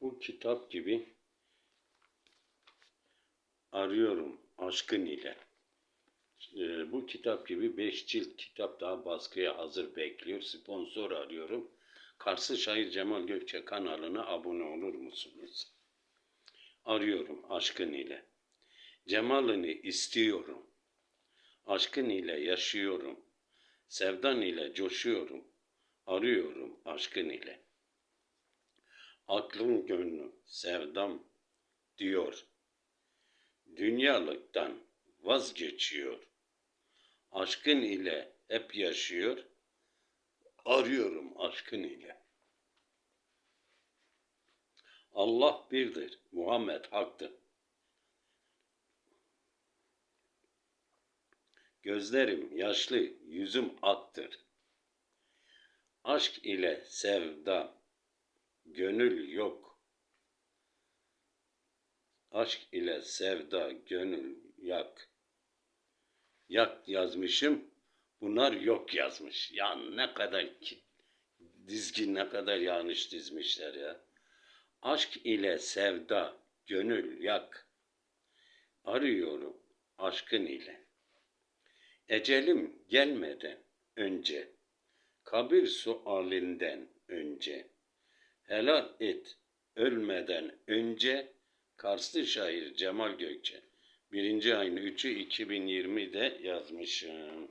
Bu kitap gibi arıyorum aşkın ile. Ee, bu kitap gibi 5 cilt kitap daha baskıya hazır bekliyor. Sponsor arıyorum. Karşı Şair Cemal Gökçe kanalına abone olur musunuz? Arıyorum aşkın ile. Cemalini istiyorum. Aşkın ile yaşıyorum. Sevdan ile coşuyorum. Arıyorum aşkın ile. Aklım gönlüm sevdam diyor. Dünyalıktan vazgeçiyor. Aşkın ile hep yaşıyor. Arıyorum aşkın ile. Allah birdir. Muhammed haktır. Gözlerim yaşlı, yüzüm aktır. Aşk ile sevda, gönül yok. Aşk ile sevda, gönül yak. Yak yazmışım, bunlar yok yazmış. Ya ne kadar ki, dizgi ne kadar yanlış dizmişler ya. Aşk ile sevda, gönül yak. Arıyorum aşkın ile. Ecelim gelmeden önce, kabir sualinden önce, helal et ölmeden önce, Karslı şair Cemal Gökçe. Birinci ayın 3'ü 2020'de yazmışım.